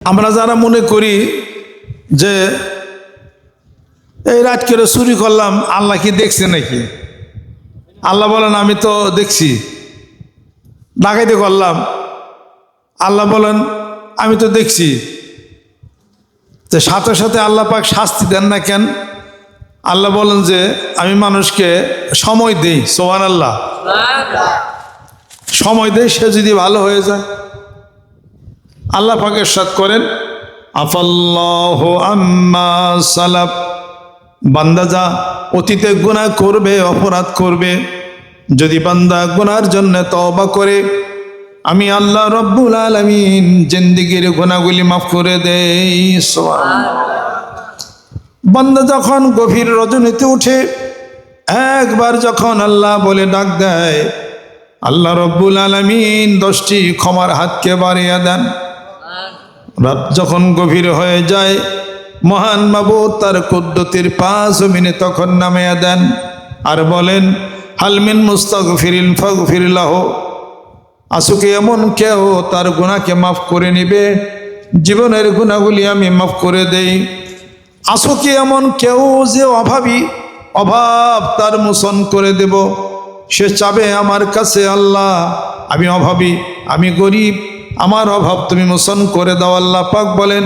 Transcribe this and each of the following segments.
আমরা যারা মনে করি যে এই রাত করে চুরি করলাম আল্লাহ কি দেখছে নাকি? আল্লাহ বলেন আমি তো দেখছি। ডাকাইতে করলাম। আল্লাহ বলেন আমি তো দেখছি। তো সাথে সাথে আল্লাহ পাক শাস্তি দেন না কেন? আল্লাহ বলেন যে আমি মানুষকে সময় দেই সোহান আল্লাহ সময় দেই সে যদি ভালো হয়ে যায়। আল্লাহ পাকের সাথ করেন, আফাল্লাহ আম্মা সালাফ বান্দা যা অতীতে গুনাহ করবে, অপরাধ করবে, যদি বান্দা গুনার জন্য তওবা করে, আমি আল্লাহ রব্বুল আলমিন জিন্দিগির গুণাগুলি মাফ করে দেই। বান্দা যখন গভীর রজনীতে উঠে, একবার যখন আল্লাহ বলে ডাক দেয়, আল্লাহ রব্বুল আলমিন দশটি ক্ষমার হাতকে বাড়িয়ে দেন রাত যখন গভীর হয়ে যায়, মহান বাবু তার কুদ্দতির পাঁচ জমিনে তখন নামিয়ে দেন আর বলেন হালমিন মুস্তাক ফিরিল ফগ ফিরিলাহ আসুকে এমন কেউ তার গুণাকে মাফ করে নিবে? জীবনের গুণাগুলি আমি মাফ করে দেই। আসুকে এমন কেউ যে অভাবী, অভাব তার মোচন করে দেব? সে চাবে আমার কাছে, আল্লাহ, আমি অভাবী, আমি গরিব। আমার অভাব তুমি মোচন করে দাও, আল্লাহ পাক বলেন,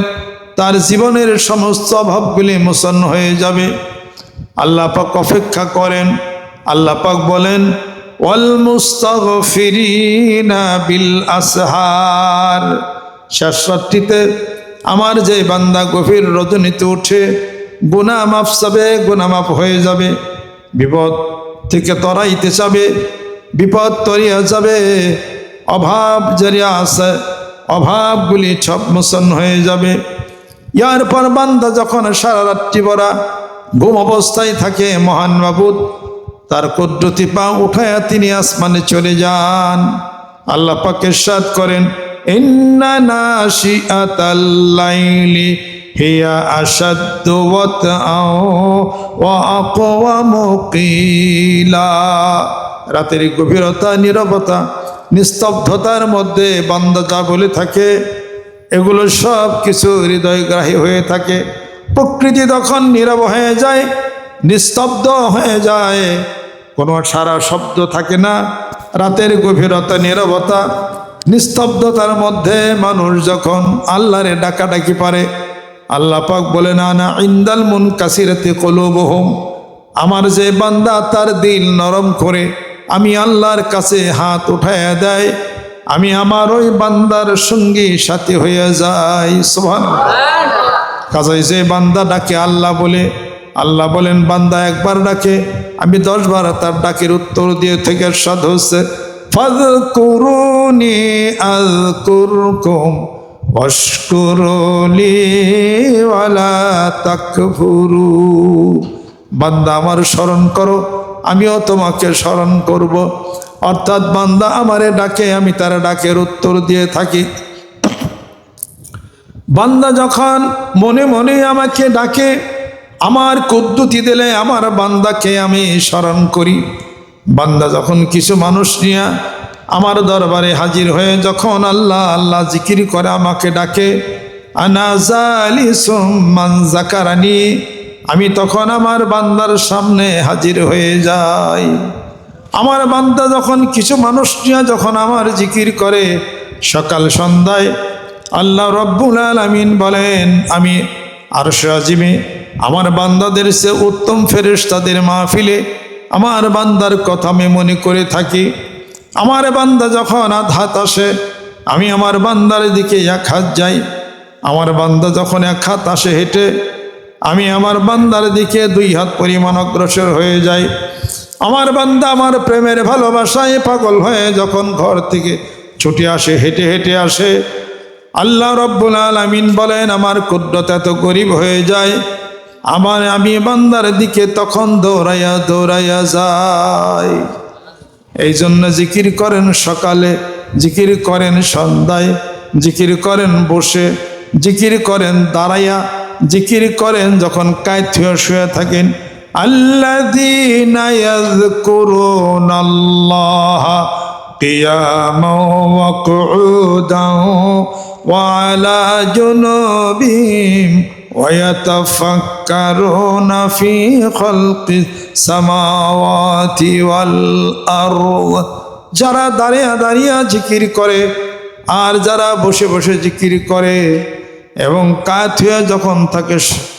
তার জীবনের সমস্ত অভাবগুলি মোচন হয়ে যাবে। আল্লাহ পাক অপেক্ষা করেন, আল্লাহ পাক বলেন বিল আসহার। শেষটিতে আমার যে বান্দা গভীর রজনীতে উঠে গুনা মাফ চাবে গুনা মাফ হয়ে যাবে। বিপদ থেকে তরাইতে চাবে, বিপদ তরিয়া যাবে। অভাব জরিয়া আছে অভাবগুলি সব মোচন হয়ে যাবে। ইয়ার পর বান্দা যখন সারা রাত্রি ভরা ঘুম অবস্থায় থাকে মহান মাবুদ, তার কুদ্রতি পা উঠায়া তিনি আসমানে চলে যান। আল্লাহ পাকে সাদ করেন, ইন্না নাশিআতাল লাইলি হিয়া আশাদ্দু ওয়াতআও ওয়া আকওয়ামু রাতের গভীরতা, নীরবতা নিস্তব্ধতার মধ্যে বান্দা যা বলে থাকে। এগুলো সব কিছু হৃদয়গ্রাহী হয়ে থাকে। প্রকৃতি তখন নীরব হয়ে যায়, নিস্তব্ধ হয়ে যায়। কোনো সারা শব্দ থাকে না, রাতের গভীরতা, নীরবতা। নিস্তব্ধতার মধ্যে মানুষ যখন আল্লাহরে ডাকাডাকি পারে, আল্লাহ পাক বলে, না না, ইন্দাল মুন কাসিরাতে কলবহম। আমার যে বান্দা তার দিল নরম করে আমি আল্লাহর কাছে হাত উঠাইয়া দেয়, আমি আমার ওই বান্দার সঙ্গী সাথী হয়ে যাই। সোহান কাজে যে বান্দা ডাকে, আল্লাহ বলে, আল্লাহ বলেন, বান্দা একবার ডাকে, আমি দশ বার তার ডাকের উত্তর দিয়ে থেকে সাদ হচ্ছে। ফাদ করুনি আল কুরকুম বান্দা আমার স্মরণ করো আমিও তোমাকে স্মরণ করব। অর্থাৎ বান্দা আমারে ডাকে, আমি তার ডাকের উত্তর দিয়ে থাকি। বান্দা যখন মনে মনে আমাকে ডাকে, আমার কুদ্দুতি দিলে আমার বান্দাকে আমি স্মরণ করি। বান্দা যখন কিছু মানুষ নিয়ে আমার দরবারে হাজির হয়ে যখন আল্লাহ আল্লাহ জিকির করে আমাকে ডাকে আনাজালি সুম্মান জাকারানি? আমি তখন আমার বান্দার সামনে হাজির হয়ে যাই। আমার বান্দা যখন কিছু মানুষ নিয়ে যখন আমার জিকির করে, সকাল সন্ধ্যায় আল্লাহ রব্বুল আলমিন বলেন, আমি আর আজিমে আমার বান্দাদের সে উত্তম ফেরেশতাদের মাহফিলে আমার বান্দার কথা আমি মনে করে থাকি। আমার বান্দা যখন আধাত আসে, আমি আমার বান্দার দিকে এক হাত যাই। আমার বান্দা যখন এক হাত আসে হেঁটে আমি আমার বান্দার দিকে দুই হাত পরিমাণ অগ্রসর হয়ে যাই। আমার বান্দা আমার প্রেমের ভালোবাসায় পাগল হয়ে যখন ঘর থেকে ছুটে আসে, হেঁটে হেঁটে আসে। আল্লাহ রব্বুল আলমিন বলেন, আমার কুদ্রত এত গরিব হয়ে যায়। আমার, আমি বান্দার দিকে তখন দৌড়াইয়া দৌড়াইয়া যাই। এই জন্য জিকির করেন সকালে, জিকির করেন সন্ধ্যায়, জিকির করেন বসে, জিকির করেন দাঁড়াইয়া জিকির করেন যখন কায়থিয়ে শুয়ে থাকেন আল্লাযীনা ইয়াযকুরুনাল্লাহ قياما وقعودا وعلى جنوبهم ويتفكرون في خلق السماوات والأرض যারা দাঁড়িয়ে দাঁড়িয়ে জিকির করে আর যারা বসে বসে জিকির করে এবং কাত হয়ে যখন থাকে,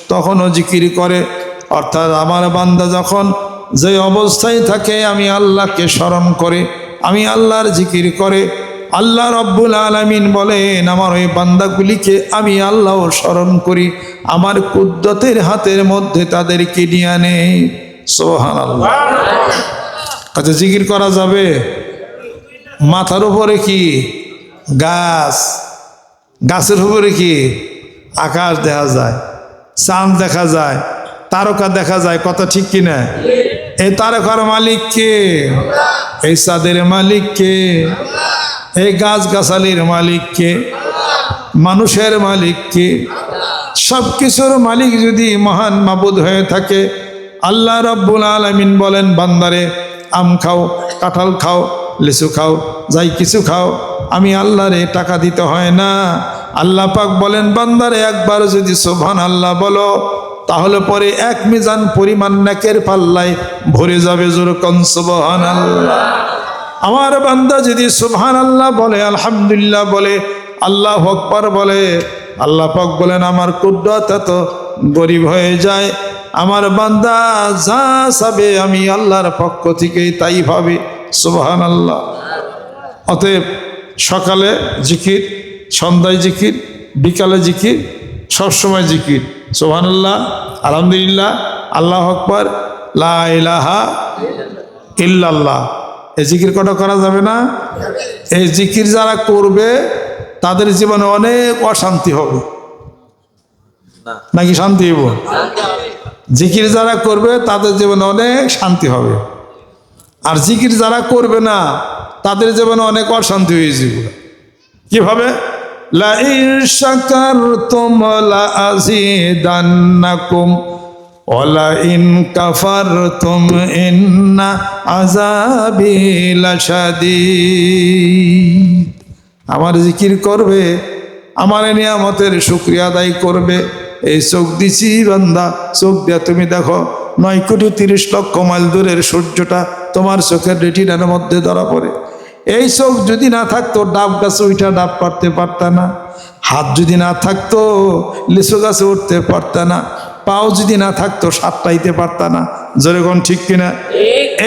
তখনও জিকির করে। অর্থাৎ আমার বান্দা যখন যে অবস্থায় থাকে, আমি আল্লাহকে স্মরণ করে, আমি আল্লাহর জিকির করে। আল্লাহ রব্বুল আলমিন বলেন, আমার ওই বান্দাগুলিকে আমি আল্লাহ স্মরণ করি। আমার কুদ্দতের হাতের মধ্যে তাদেরকে নিয়ে আনে। সোহান আল্লাহ আচ্ছা জিকির করা যাবে? মাথার উপরে কি? গাছ। গাছের উপরে কি? আকাশ দেখা যায়, চাঁদ দেখা যায়, তারকা দেখা যায়, কথা ঠিক কিনা? এই তারকার মালিক কে? এই চাঁদের মালিক কে? এই গাছ গাছালির মালিক কে? মানুষের মালিক কে? সব কিছুর মালিক যদি মহান মাবুদ হয়ে থাকে, আল্লাহ রব্বুল আলমিন বলেন, বান্দারে, আম খাও, কাঁঠাল খাও, লিচু খাও, যাই কিছু খাও আমি আল্লাহরে টাকা দিতে হয় না। আল্লাহ পাক বলেন, বান্দারে, একবার যদি সোভান আল্লাহ বলো, তাহলে পরে এক মিজান পরিমাণ নাকের পাল্লায় ভরে যাবে জোরকন সোবহান আল্লাহ আমার বান্দা যদি সুবহান আল্লাহ বলে, আলহামদুলিল্লাহ বলে, আল্লাহ হকবার বলে, আল্লাহ পাক বলেন, আমার কুদ্রত এত গরিব হয়ে যায়। আমার বান্দা যা সাবে আমি আল্লাহর পক্ষ থেকেই তাই ভাবে সুবহান আল্লাহ অতএব সকালে জিকির, সন্ধ্যায় জিকির, বিকালে জিকির, সবসময় জিকির। সুবহান আল্লাহ আলহামদুলিল্লাহ, আল্লাহ আকবর, লা ইলাহা ইল্লাল্লাহ। এই জিকির কটা করা যাবে না? এই জিকির যারা করবে, তাদের জীবনে অনেক অশান্তি হবে। নাকি শান্তি হইব? জিকির যারা করবে, তাদের জীবনে অনেক শান্তি হবে। আর জিকির যারা করবে না তাদের জীবনে অনেক অশান্তি হয়ে যাবে। কীভাবে? আমার জিকির করবে, আমার নিয়ামতের শুক্রিয়া আদায় করবে। এই চোখ দিছি বান্দা, চোখ দিয়া তুমি দেখো, নয় কোটি তিরিশ লক্ষ মাইল দূরের সূর্যটা তোমার চোখের রেটিনার মধ্যে ধরা পড়ে। এই চোখ যদি না থাকতো ডাব গাছে উঠা ডাব পারতে পারতা না। হাত যদি না থাকতো লিচু গাছে উঠতে পারতা না। পাও যদি না থাকতো সাতটাইতে পারতা না। যেরকম ঠিক কিনা?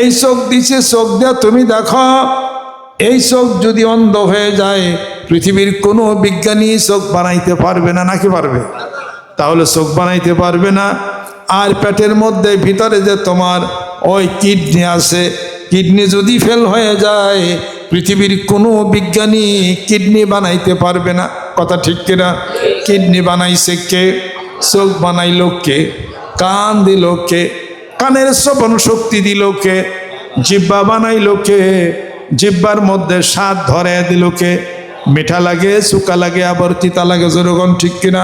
এই চোখ দিছে চোখ দেয়া তুমি দেখো এই চোখ যদি অন্ধ হয়ে যায় পৃথিবীর কোনো বিজ্ঞানী চোখ বানাইতে পারবে না নাকি পারবে? তাহলে চোখ বানাইতে পারবে না। আর পেটের মধ্যে ভিতরে যে তোমার ওই কিডনি আছে কিডনি যদি ফেল হয়ে যায় পৃথিবীর কোনো বিজ্ঞানী কিডনি বানাইতে পারবে না। কথা ঠিক কিনা? কিডনি বানাইছে কে? চোখ বানাইল কে? কান দিল কে? কানের শ্রবণ শক্তি দিল কে? জিব্বা বানাইল কে? জিব্বার মধ্যে স্বাদ ধরে দিল কে? মিঠা লাগে, শুকা লাগে আবার তিতা লাগে যেরকম ঠিক কিনা?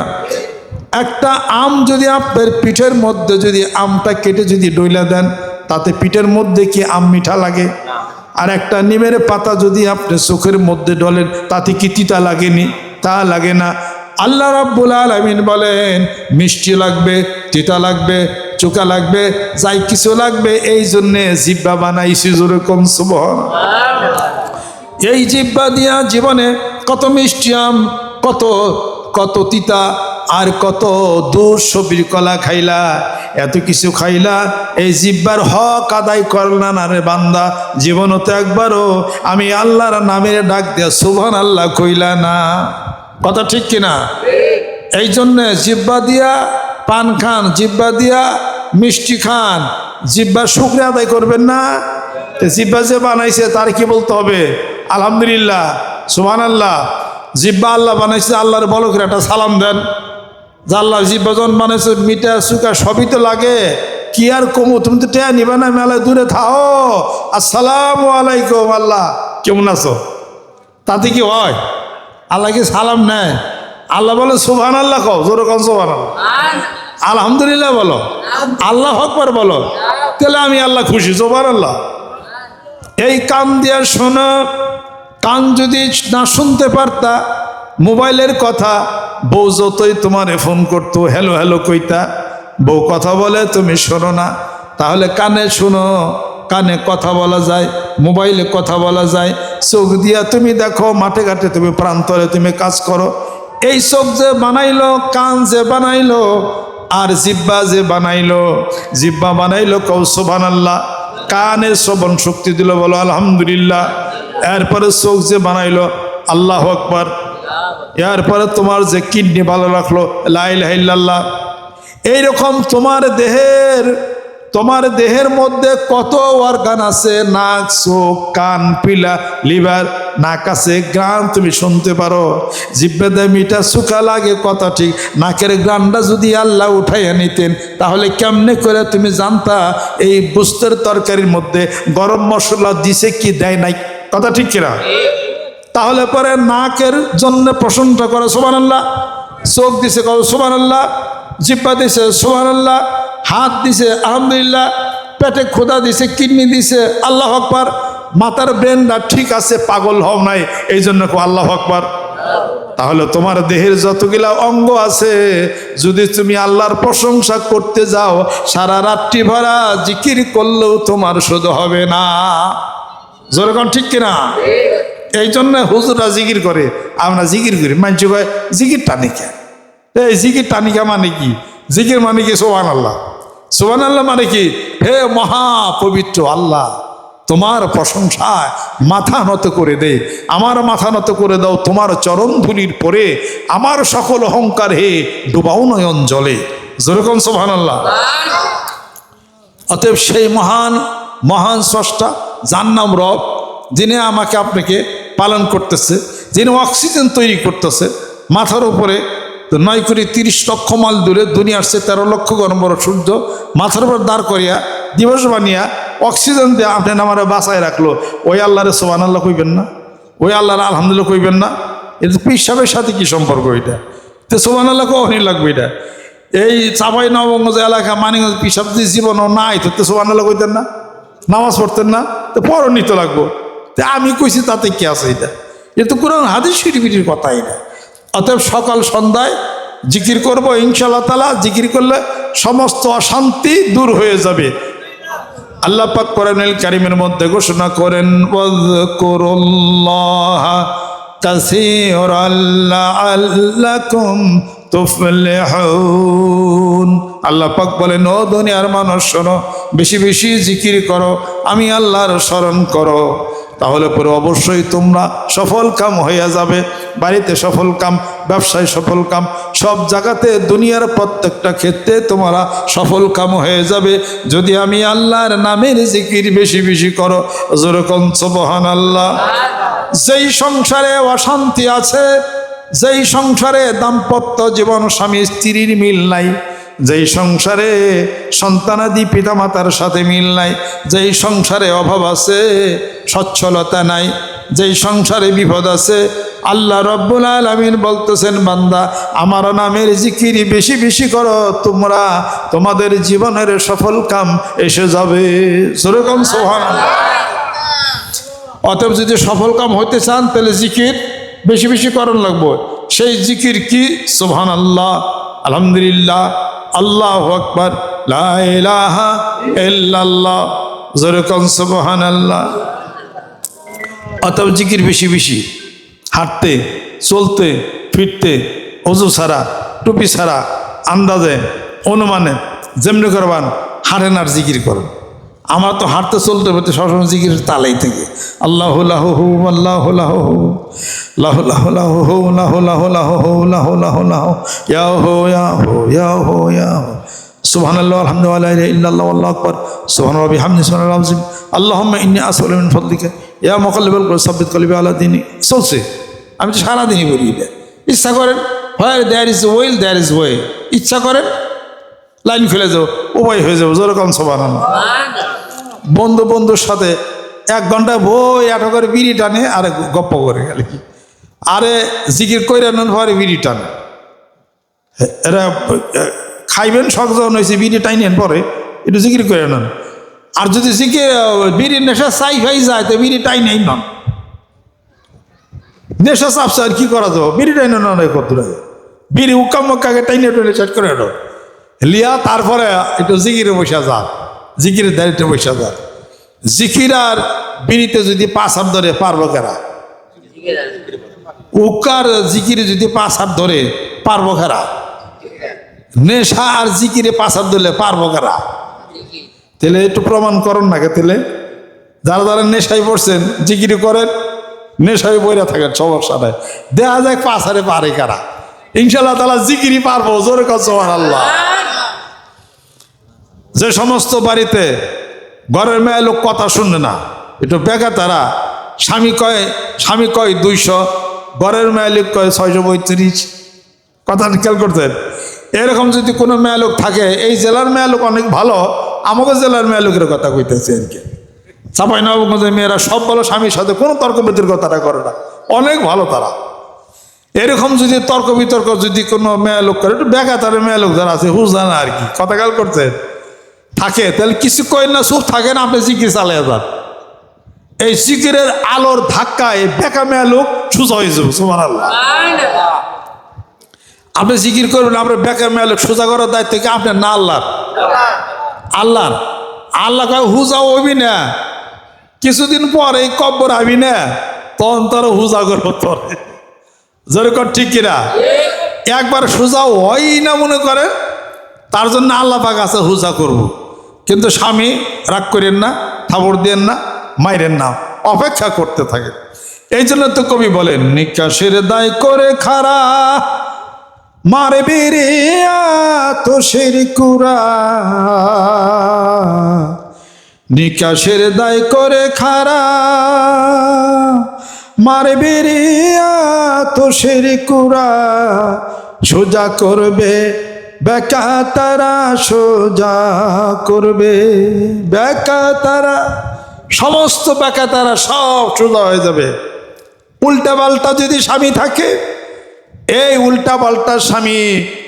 একটা আম যদি আপনার পিঠের মধ্যে যদি আমটা কেটে যদি ডইলা দেন, তাতে পিঠের মধ্যে কি আম মিঠা লাগে? আর একটা নিমের পাতা যদি আপনি চোখের মধ্যে ডলেন, তাতে কি তিতা লাগেনি? তা লাগে না। আল্লাহ রাব্বুল আলামিন বলেন, মিষ্টি লাগবে, তিতা লাগবে চোকা লাগবে, যাই কিছু লাগবে, এই জন্যে জিব্বা বানাইছি যেরকম সুবহান এই জিব্বা দিয়া জীবনে কত মিষ্টি আম, কত কত তিতা, আর কত দূর সবির কলা খাইলা এত কিছু খাইলা, এই জিব্বার হক আদায় করলা না রে বান্দা। জীবনতে একবারও আমি আল্লাহর নামের ডাক দিয়া সুভান আল্লাহ কইলা না। কথা ঠিক কিনা? এই জন্যে জিব্বা দিয়া পান খান, জিব্বা দিয়া মিষ্টি খান জিব্বার শুক্রিয়া আদায় করবেন না। জিব্বা যে বানাইছে তার কি বলতে হবে? আলহামদুলিল্লাহ সুমান আল্লাহ জিব্বা আল্লাহ বানাইছে, আল্লাহর বলো করে একটা সালাম দেন। যে আল্লাহ জিব্বা যখন বানাইছে মিঠা সুকা সবই তো লাগে। কি আর কমু? তুমি তো টেয়া নিবে না মেলায় দূরে থাও। আসসালামু আলাইকুম আল্লাহ। কেমন আছো? তাতে কি হয়? আল্লাহকে সালাম নেয়? আল্লাহ বলে সুবহান আল্লাহ কও। জোরে কন আল্লাহ। আলহামদুলিল্লাহ বলো। আল্লাহ হকবার বলো। তাহলে আমি আল্লাহ খুশি সুবহান আল্লাহ এই কান দিয়া শোনো। কান যদি না শুনতে পারতা মোবাইলের কথা, বউ যতই তোমারে ফোন করতো, হ্যালো হ্যালো, কইতা? বউ কথা বলে, তুমি শোনো না। তাহলে কানে শোনো, কানে কথা বলা যায়, মোবাইলে কথা বলা যায়। চোখ দিয়া তুমি দেখো, মাঠে ঘাটে তুমি প্রান্তরে তুমি কাজ করো। এই চোখ যে বানাইলো, কান যে বানাইলো, আর জিব্বা যে বানাইলো, জিব্বা বানাইলো কৌশবান আল্লাহ কানে শ্রবণ শক্তি দিল বলো, আলহামদুলিল্লাহ। এরপরে চোখ যে বানাইলো, আল্লাহ আকবার। এরপরে তোমার যে কিডনি ভালো রাখল লাইল্লাহ এইরকম তোমার দেহের তোমার দেহের মধ্যে কত অর্গান আছে? নাক, চোখ, কান, পিলা, লিভার, নাক আছে গ্রান তুমি শুনতে পারো। জিব্বেদে মিঠা সুখা লাগে, কথা ঠিক। নাকের গ্রানটা যদি আল্লাহ উঠাইয়া নিতেন, তাহলে কেমনে করে তুমি জানতা? এই বুস্তের তরকারির মধ্যে গরম মশলা দিছে কি দেয় নাই? কথা ঠিক কিনা? তাহলে পরে নাকের জন্য প্রশংসা করে সোমান আল্লাহ চোখ দিছে কও সোমান আল্লাহ জিব্বা দিছে সোমান আল্লাহ হাত দিছে, আলহামদুলিল্লাহ। পেটে খোদা দিছে, কিডনি দিছে, আল্লাহ আকবার। মাথার ব্রেনটা ঠিক আছে, পাগল হও নাই, এই জন্য আল্লাহ আকবার। তাহলে তোমার দেহের যতগুলা অঙ্গ আছে, যদি তুমি আল্লাহর প্রশংসা করতে যাও, সারা রাত্রি ভরা জিকির করলেও তোমার শুধু হবে না। যেরকম ঠিক কিনা? এই জন্য হুজুরা জিকির করে, আমরা জিকির করি। মানুষ কয় জিকির টানিকা এই জিকির টানিকা মানে কি? জিকির মানে কি? সোহান আল্লাহ সোহান আল্লাহ মানে কি? হে মহা পবিত্র আল্লাহ, তোমার প্রশংসায় মাথা নত করে দে। আমার মাথা নত করে দাও, তোমার চরণ ধুলির পরে আমার সকল অহংকার হে ডুবাও নয়ন জলে। যেরকম সোহান আল্লাহ অতএব সেই মহান মহান স্রষ্টা, যার নাম রব, যিনি আমাকে আপনাকে পালন করতেছে, যিনি অক্সিজেন তৈরি করতেছে, মাথার উপরে নয় করে তিরিশ লক্ষ মাইল দূরে দুনিয়ার সে তেরো লক্ষ বড় সূর্য মাথার উপর দাঁড় করিয়া দিবস বানিয়া অক্সিজেন দিয়ে আপনি আমার বাসায় রাখল। ওই আল্লাহরে সোবান আল্লাহ কইবেন না? ওই আল্লাহর আলহামদুলিল্লাহ কইবেন না? এটা পিসাবের সাথে কি সম্পর্ক এটা? তো সোবান আল্লাহ কখনই লাগবে এটা? এই চাপাই নবগঞ্জ এলাকা মানিগঞ্জ পিসাব জীবনও নাই, তো সোবান আল্লাহ কইতেন না? নামাজ পড়তেন না? তো পরও লাগবো। তা আমি কইছি, তাতে কি আছে এটা? এটা তো কোরআন, হাদিস শিরিপিটির কথা এটা অতএব সকাল, সন্ধ্যায় জিকির করব ইনশাল্লাহ তালা জিকির করলে সমস্ত অশান্তি দূর হয়ে যাবে। আল্লাহ পাক কোরআনুল কারিমের মধ্যে ঘোষণা করেন আল্লাহ পাক বলেন, ও দুনিয়ার মানুষ শোনো, বেশি বেশি জিকির করো, আমি আল্লাহর স্মরণ করো। তাহলে পরে অবশ্যই তোমরা সফল কাম হইয়া যাবে। বাড়িতে সফল কাম, ব্যবসায় সফল কাম, সব জায়গাতে দুনিয়ার প্রত্যেকটা ক্ষেত্রে তোমরা সফল কাম হয়ে যাবে। যদি আমি আল্লাহর নামের জিকির বেশি বেশি করো যেরকম সুবহান আল্লাহ যেই সংসারে অশান্তি আছে, যেই সংসারে দাম্পত্য জীবন স্বামী স্ত্রীর মিল নাই যেই সংসারে সন্তানাদি পিতামাতার সাথে মিল নাই, যেই সংসারে অভাব আছে, সচ্ছলতা নাই, যেই সংসারে বিপদ আছে, আল্লাহ রব্বুল আলমিন বলতেছেন, বান্দা, আমার নামের জিকিরি বেশি বেশি করো, তোমরা তোমাদের জীবনের সফল কাম এসে যাবে। সেরকম সোহান অতএব যদি সফল কাম হতে চান, তাহলে জিকির বেশি বেশি করণ লাগবো। সেই জিকির কি? সোহান আল্লাহ আলহামদুলিল্লাহ। আল্লাহ আকবর আল্লাহ অতএব জিকির বেশি বেশি, হাঁটতে, চলতে, ফিরতে, অজু সারা টুপি ছাড়া, আন্দাজে, অনুমানে, যেমনি করবান হাঁটেন আর জিকির করুন। আমার তো হাঁটতে চলতে ফিরতে সবসময় জিকির তালাই থেকে। আল্লাহ লাহ হু, আল্লাহ লাহ হু, লাহ লাহ লাহ হু, লাহ লাহ লাহ হু, লাহ লাহ লাহ, ইয়া হো ইয়া হো ইয়া হো ইয়া হো। সুবহান আল্লাহ আলহামদুলিল্লাহ ইল্লাল্লাহ, আল্লাহ আকবর। সুবহান রবি হামদি সুবহান আল্লাহ আল্লাহুম্মা ইন্নী আসআলু মিন ফাদলিকা। ইয়া মুকাল্লিবাল কুলুব সাব্বিত কলবি আলা দিনি। চলছে। আমি তো সারাদিনই বলি এটা। ইচ্ছা করেন হয় there is well, there is way. ইচ্ছা করেন, লাইন ফেলে যাও উপায় হয়ে যাব যেরকম সবার বন্ধু বন্ধুর সাথে এক ঘণ্টা বই এত করে বিড়ি টানে, আরে গপ্প করে গেল আরে জিকির করে নেন পরে বিড়ি টানে। এরা খাইবেন যখন হয়েছে বিড়ি টাইনেন পরে, একটু জিকির করে নেন। আর যদি জিকির বিড়ির নেশা চাই হয়ে যায়, তো বিড়ি টাইনেই নন। নেশা চাপছে আর কি করা যাবে? বিড়ি টাইনে না নয় কত লাগে বিড়ি উকাম মক্কাকে টাইনে টাইনে শেষ করে লিয়া তারপরে একটু জিকিরে বসা যা জিকিরে দাঁড়িয়ে বসা যা। জিকির আর বিড়িতে যদি পাঁচ হাত ধরে পারব কেরা? উকার জিকিরে যদি পাঁচ হাত ধরে পারব কেরা? নেশা আর জিকিরে পাঁচ হাত ধরলে পারব কেরা? তাহলে একটু প্রমাণ করুন নাকি তাহলে? যারা যারা নেশায় পড়ছেন, জিকিরি করেন, নেশায় বইরা থাকেন, সমস্যা নাই। দেখা যায় পাঁচ হারে পারে কারা। ইনশাল্লাহ তালা জিকিরি পারব, জোরে কর আল্লাহ যে সমস্ত বাড়িতে ঘরের মেয়ে লোক কথা শুনবে না, একটু বেকা তারা, স্বামী কয় স্বামী কয় দুইশো, ঘরের মেয়ে লোক কয় ছয়শো পঁয়ত্রিশ। কথা খেয়াল করতেন। এরকম যদি কোনো মেয়ে লোক থাকে, এই জেলার মেয়ে লোক অনেক ভালো, আমাকে জেলার মেয়ে লোকের কথা কইতেছে আর কি। চাপাই নবগঞ্জের মেয়েরা সব ভালো, স্বামীর সাথে কোনো তর্ক বিতর্কতাটা করে না। অনেক ভালো তারা। এরকম যদি তর্ক বিতর্ক যদি কোনো মেয়ে লোক করে, একটু বেকা তার মেয়ে লোক যারা আছে হুজ জানা আর কি। কথা খেয়াল করতেন। থাকে, তাহলে কিছু কই না, সুখ থাকে না, আপনি জিকির চালিয়ে যান। এই জিকিরের আলোর ধাক্কায় বেকা মেয়া লোক সোজা হয়ে যাবে সুমান আপনি জিকির করবেন আপনার বেকা মেয়া লোক সোজা করার দায়িত্ব কি আপনার না আল্লাহ আল্লাহ আল্লাহ কয়, হুজা হবি না। কিছুদিন পর এই কব্বর আবি না, তখন তোর হুজা করব তোর যেরকম ঠিক কিনা? একবার সোজা হয় না মনে করে তার জন্য আল্লাহ পাক আছে, হুজা করব। কিন্তু স্বামী রাগ করেন না, থাবড় দেন না, মাইরেন না, অপেক্ষা করতে থাকে। এই জন্য তো কবি বলেন, নিকাশের দায় করে খারা মারে বেরে তো সের কুরা নিকাশের দায় করে খারা মারে বেরিয়া তো সের কুরা সোজা করবে বেকা তারা সোজা করবে। বেকা তারা সমস্ত বেকা তারা সব সোজা হয়ে যাবে। উল্টা পাল্টা যদি স্বামী থাকে, এই উল্টা পাল্টা স্বামী,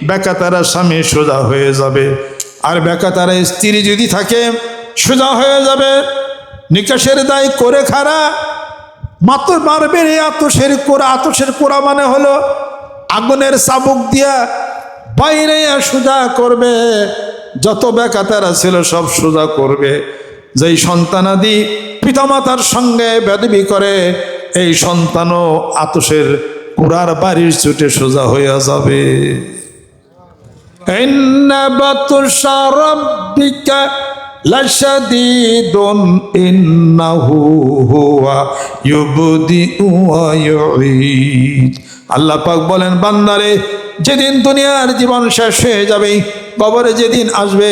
বেকাতারা স্বামী সোজা হয়ে যাবে। আর বেকাতারা স্ত্রী যদি থাকে, সোজা হয়ে যাবে। নিকাশের দায় করে খারা, মাত্র মারবে রে আতসের কোরা। আতসের কোরা মানে হলো আগুনের চাবুক দিয়া বাইরে সোজা করবে, যত বেকাতারা ছিল সব সোজা করবে। যেই সন্তানাদি পিতামাতার সঙ্গে বেদবি করে, এই সন্তানও আতসের কুড়ার বাড়ির চুটে সোজা হইয়া যাবে। আল্লাহ পাক বলেন, বান্দারে যেদিন দুনিয়ার জীবন শেষ হয়ে যাবে কবরে যেদিন আসবে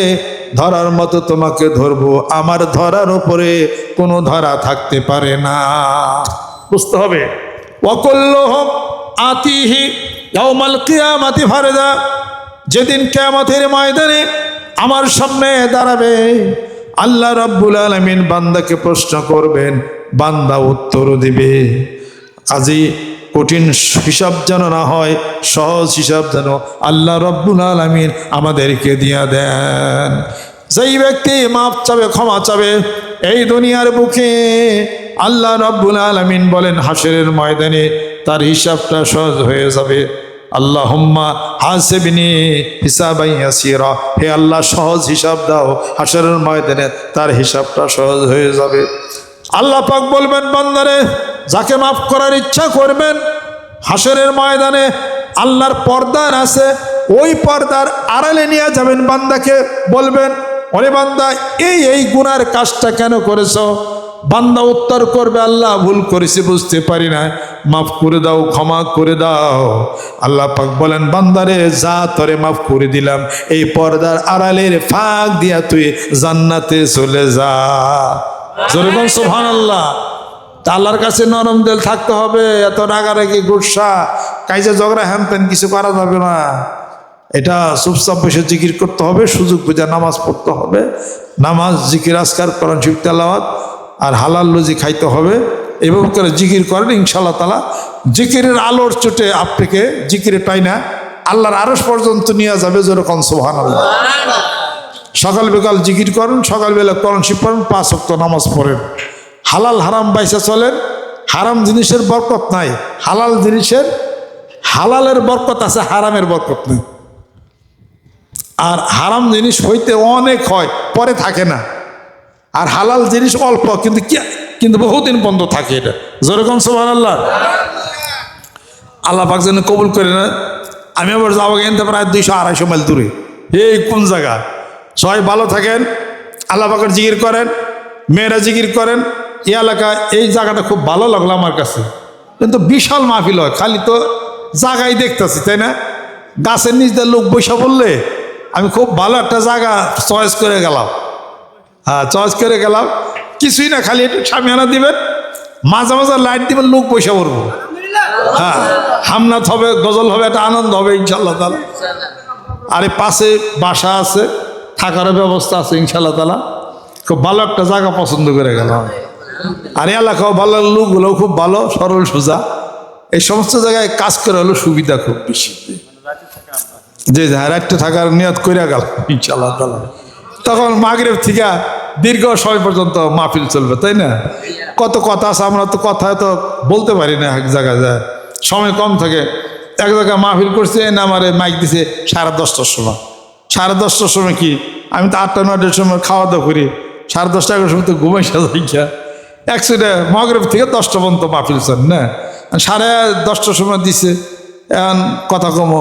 ধরার মতো তোমাকে ধরবো। আমার ধরার উপরে কোনো ধরা থাকতে পারে না। বুঝতে হবে। অকল্যহম আতিহি ইয়াউমাল কিয়ামাতি ফারদা। যেদিন কেয়ামতের ময়দানে আমার সামনে দাঁড়াবে আল্লাহ রাব্বুল আলামিন বান্দাকে প্রশ্ন করবেন বান্দা উত্তর দিবে। আজি কঠিন হিসাব যেন না হয়, সহজ হিসাব যেন আল্লাহ রব্বুল আলমিন আমাদেরকে দিয়া দেন। যেই ব্যক্তি মাপ চাবে, ক্ষমা চাবে, এই দুনিয়ার বুকে আল্লাহ রব্বুল আলমিন বলেন, হাসেরের ময়দানে তার হিসাবটা সহজ হয়ে যাবে। আল্লাহ হুম্মা হাসেবিনি হিসাবাই ইয়াসিরা। হে আল্লাহ, সহজ হিসাব দাও, হাসরের ময়দানে তার হিসাবটা সহজ হয়ে যাবে। আল্লাহ পাক বলবেন, বান্দারে, যাকে মাফ করার ইচ্ছা করবেন, হাসরের ময়দানে আল্লাহর পর্দার আছে, ওই পর্দার আড়ালে নিয়ে যাবেন, বান্দাকে বলবেন অরে বান্দা, এই এই গুনার কাজটা কেন করেছ? বান্দা উত্তর করবে, আল্লাহ, ভুল করেছি, বুঝতে পারি না। মাফ করে দাও, ক্ষমা করে দাও। আল্লাহ পাক বলেন, বান্দারে, যা তরে মাফ করে দিলাম, এই পর্দার আড়ালের ফাঁক দিয়া তুই জান্নাতে চলে যা। জোরেগন সোহান আল্লাহ আল্লাহর কাছে নরম দেল থাকতে হবে, এত রাগারাগি, গুসা। কাইজে ঝগড়া হ্যান কিছু করা যাবে না। এটা চুপচাপ বসে জিকির করতে হবে, সুযোগ বুঝে নামাজ পড়তে হবে। নামাজ, জিকির, আজকার করেন শিব তেলাওয়াত আর হালাল লুজি খাইতে হবে। এভাবে করে জিকির করেন ইনশাল্লাহ তালা জিকিরের আলোর চোটে আপনাকে জিকিরে পাই না। আল্লাহর আরস পর্যন্ত নিয়ে যাবে যেরকম সোহান আল্লাহ সকাল বিকাল জিকির করেন সকালবেলা করণ শিব পড়েন, পাঁচ অক্ত নামাজ পড়েন। হালাল হারাম বাইসা চলেন, হারাম জিনিসের বরকত নাই। হালাল জিনিসের, হালালের বরকত আছে, হারামের বরকত নেই। আর হারাম জিনিস হইতে অনেক হয়, পরে থাকে না। আর হালাল জিনিস অল্প, কিন্তু কিন্তু বহুদিন বন্ধ থাকে এটা। যেরকম সোমান আল্লাহ আল্লাহ পাক যেন কবুল করে না আমি আবার যাব কিন্তু প্রায় দুইশো আড়াইশো মাইল দূরে। এই কোন জায়গা? সবাই ভালো থাকেন, আল্লাহ পাকের জিকির করেন, মেয়েরা জিকির করেন। এই এলাকা, এই জায়গাটা খুব ভালো লাগল আমার কাছে। কিন্তু বিশাল মাহফিল হয়, খালি তো জায়গায় দেখতেছি, তাই না? গাছের নিচ দিয়ে লোক বৈশা বললে আমি খুব ভালো একটা জায়গা চয়েস করে গেলাম। হ্যাঁ চয়েস করে গেলাম। কিছুই না, খালি একটু সামিয়ানা দিবেন, মাঝে মাঝে লাইট দিবেন, লোক পয়সা পড়ব। হ্যাঁ হামনাথ হবে, গজল হবে, একটা আনন্দ হবে ইনশাল্লাহ তালা আর পাশে বাসা আছে থাকারও ব্যবস্থা আছে ইনশাল্লাহ তালা খুব ভালো একটা জায়গা পছন্দ করে গেলাম আর এলাকাও ভালো লোকগুলো খুব ভালো, সরল সোজা। এই সমস্ত জায়গায় কাজ করে হলো সুবিধা খুব বেশি। যে রাত্রে থাকার নিয়ত করে গেল ইনশাল্লাহ তালা তখন মাগরেব থেকে দীর্ঘ সময় পর্যন্ত মাহফিল চলবে, তাই না? কত কথা আছে, আমরা তো কথা তো বলতে পারি না এক জায়গায় যায়। সময় কম থাকে। এক জায়গায় মাহফিল করছে না আমারে মাইক দিছে সাড়ে দশটার সময়। সাড়ে দশটার সময় কি আমি তো আটটা, নয়টার সময় খাওয়া দাওয়া করি। সাড়ে দশটা, এগারোটার সময় তো ঘুমাই সাজাইয়া একসাথে মগরব থেকে দশটা পর্যন্ত মাহফিল চল, না? সাড়ে দশটার সময় দিছে, এখন কথা কম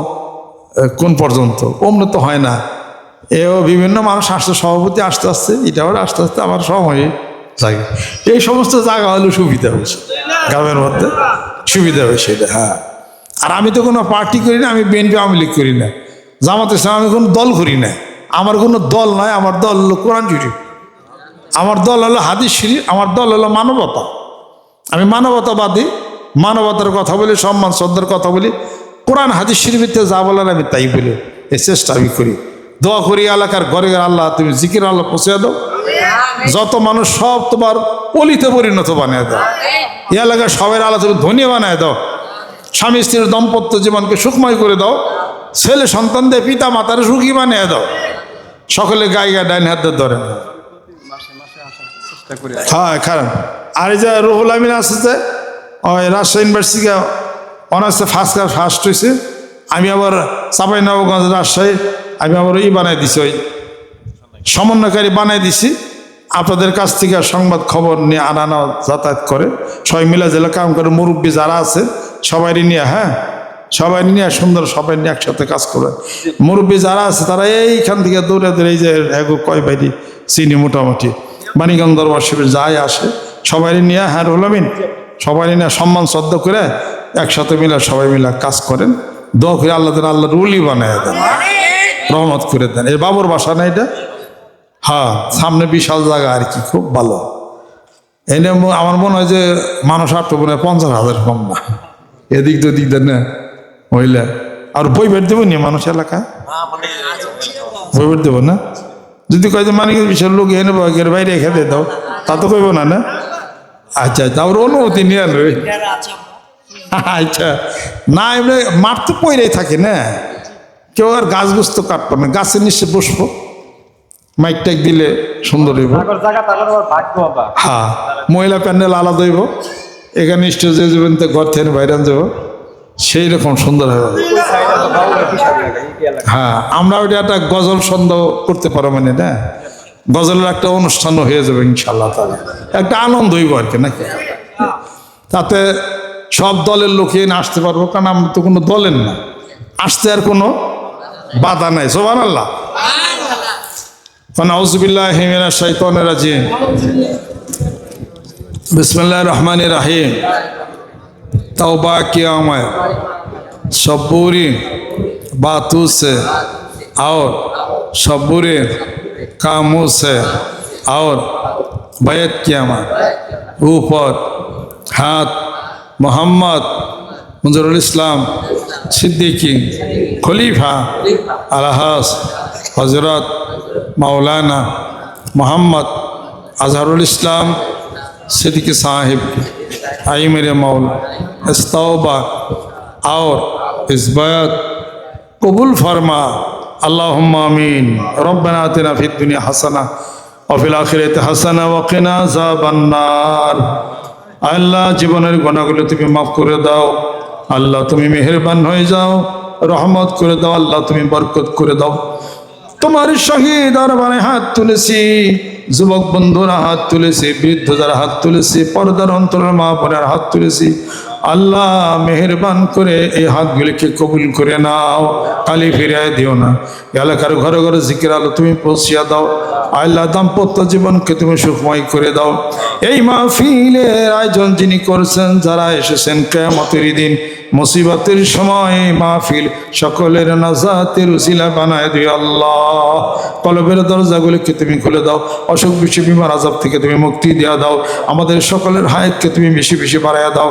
কোন পর্যন্ত? অমনি তো হয় না। এও বিভিন্ন মানুষ আসতে সভাপতি আসতে আসতে এটাও আস্তে আস্তে আমার সময় জায়গা এই সমস্ত জায়গা হলে সুবিধা হয়েছে গ্রামের মধ্যে সুবিধা হয়েছে এটা হ্যাঁ। আর আমি তো কোনো পার্টি করি না, আমি বিএনপি আওয়ামী লীগ করি না। জামাত ইসলাম আমি কোনো দল করি না। আমার কোনো দল নয় আমার দল হলো কোরআন শরীফ আমার দল হলো হাদিস শরীফ আমার দল হলো মানবতা। আমি মানবতাবাদী মানবতার কথা বলি সম্মান শ্রদ্ধার কথা বলি। কোরআন হাদিস শরীফিতে যা বলেন আমি তাই বলি। এই চেষ্টা আমি করি। দোয়া করি এলাকার ঘরে আল্লাহ তুমি জিকির আল্লাহ পৌঁছে দাও। যত মানুষ সব তোমার অলিতে পরিণত বানিয়ে দাও। এই এলাকার সবাই আল্লাহ তুমি ধনী বানায় দাও। স্বামী স্ত্রীর দম্পত্য জীবনকে সুখময় করে দাও। ছেলে সন্তানদের পিতা মাতার সুখী বানিয়ে দাও। সকলে গায়ে গায়ে ডাইন হাত ধরে। হ্যাঁ খারাপ আর এই যে রুহুল আমিন আসছে, ওই রাজশাহী ইউনিভার্সিটি অনার্সে ফার্স্ট ক্লাস ফার্স্ট হয়েছে আমি আবার চাপাই নবগঞ্জ রাজশাহী, আমি আবার ই বানাই দিছি ওই সমন্বয়কারী বানাই দিছি। আপনাদের কাছ থেকে সংবাদ খবর নিয়ে আনানো যাতায়াত করে। সবাই মিলা জেলা কাম করে মুরব্বী যারা আছে সবাই নিয়ে হ্যাঁ? সবাই নিয়ে সুন্দর সবাই নিয়ে একসাথে কাজ করে। মুরব্বী যারা আছে, তারা এইখান থেকে দৌড়ে দৌড়ে এই যে এগো কয় বাইরি চিনি মোটামুটি। মানিগঞ্জ দরবার শিবির যাই আসে, সবাই নিয়ে হ্যাঁ রুলামিন সবাই নিয়ে সম্মান, শ্রদ্ধা করে একসাথে মিলে সবাই মিলে কাজ করেন। দোয়া করে আল্লাহ দেন আল্লাহ রুলি বানায় দেন, রহমত করে দেন। এর বাবুর বাসা না এটা? হ্যাঁ সামনে বিশাল জায়গা আর কি, খুব ভালো। এনে আমার মনে হয় যে মানুষ আটটা মনে হয় পঞ্চাশ হাজার কম না। এদিক তো দিক দেন না। মহিলা। আর বই বের দেবো নি মানুষ এলাকায় বই বের দেবো না? যদি কয় যে মানে বিশাল লোক এনে এর বাইরে খেতে দাও তা তো কইব না না? আচ্ছা আচ্ছা ওর অনুমতি নিয়ে আনবে আচ্ছা না এমনি মাঠ তো পইরাই থাকে না? কেউ আর গাছ গুছ তো কাটবো না গাছের নিচে বসবো। মাইক টাইক দিলে সুন্দর হইব। হ্যাঁ মহিলা প্যান্ডেল আলাদা হইব। এখানে স্টেজে যাবেন তো ঘর থেকে বাইরে যাব সেই রকম সুন্দর হবে হ্যাঁ আমরা ওইটা একটা গজল সন্দেহ করতে পারো মানে না? গজলের একটা অনুষ্ঠানও হয়ে যাবে ইনশাল্লাহ তাহলে। একটা আনন্দ হইব আর কি, নাকি? তাতে সব দলের লোক আসতে পারব, কারণ আমরা তো কোনো দলের না। আসতে আর কোনো বাধা নাই সোবান আল্লাহ আউজবিল্লাহ হিমিনা শাইতানের রাজিম। বিসমুল্লাহ রহমান রাহিম। तौबा किया मैं सबूरी बातों से और सबूरी कामों से और बैत किया मैं ऊपर हाथ मोहम्मद मुजरुल इस्लाम सिद्दीकी खलीफा अलहास हजरत मौलाना मोहम्मद अजहरुल इस्लाम सिद्दीकी साहिब आई मेरे मौला इस तौबा और इस बैत कबूल फरमा अल्लाहुम्मा आमीन रब्बना आतिना फिद दुनिया हसना और फिल आखिरत हसना वकिना अज़ाबन्नार আল্লাহ জীবনের গোনাগুলো তুমি মাফ করে দাও আল্লাহ তুমি মেহেরবান হয়ে যাও রহমত করে দাও আল্লাহ তুমি বরকত করে দাও তোমার শহীদ দরবারে হাত তুলেছি। যুবক বন্ধুরা হাত তুলেছে, বৃদ্ধ যারা হাত তুলেছে, পর্দার অন্তরের মা পরে হাত তুলেছি। আল্লাহ মেহেরবান করে এই হাতগুলিকে কবুল করে নাও কালি ফিরিয়ে দিও না। এলাকার ঘরে ঘরে জিকির আলো তুমি পৌঁছিয়া দাও। আল্লাহ দাম্পত্য জীবনকে তুমি সুখময় করে দাও। এই মাহফিলের আয়োজন যিনি করছেন, যারা এসেছেন কেমতের দিন, মুসিবতের সময় মাহফিল সকলের নাজাতের উসিলা বানায় দিও আল্লাহ। কলবের দরজাগুলিকে তুমি খুলে দাও। অসুখ বেশি বিমার আজাব থেকে তুমি মুক্তি দেওয়া দাও। আমাদের সকলের হায়াতকে তুমি বেশি বেশি বাড়াইয়া দাও।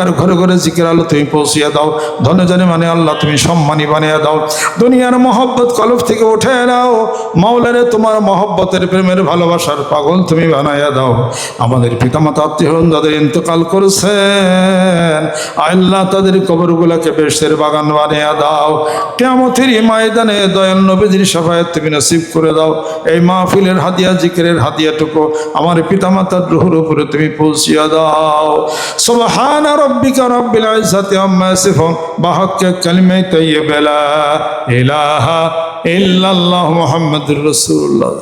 এলাকার ঘরে ঘরে জিকির আলো তুমি পৌঁছিয়া দাও। ধনে জনে মানে আল্লাহ, তুমি সম্মানী বানিয়ে দাও। দুনিয়ার মহব্বত কলফ থেকে উঠে নাও। মাওলারে, তোমার মহব্বতের প্রেমের ভালোবাসার পাগল তুমি বানাইয়া দাও। আমাদের পিতামাতা, আত্মীয় যাদের ইন্তকাল করেছেন, আল্লাহ তাদের কবরগুলাকে বেশের বাগান বানিয়ে দাও। কেমতের ময়দানে দয়াল নবীজির সফায়ত তুমি নসিব করে দাও। এই মাহফিলের হাদিয়া, জিকিরের হাদিয়াটুকু আমার পিতামাতার রুহুর উপরে তুমি পৌঁছিয়া দাও। সুবহান রব্বিকা রব্বিল ইজ্জাতি আম্মা ইয়াসিফুন বাহাক্কা কালিমায়ে তাইয়্যিবা লা ইলাহা ইল্লাল্লাহ মুহাম্মাদুর রাসূলুল্লাহ।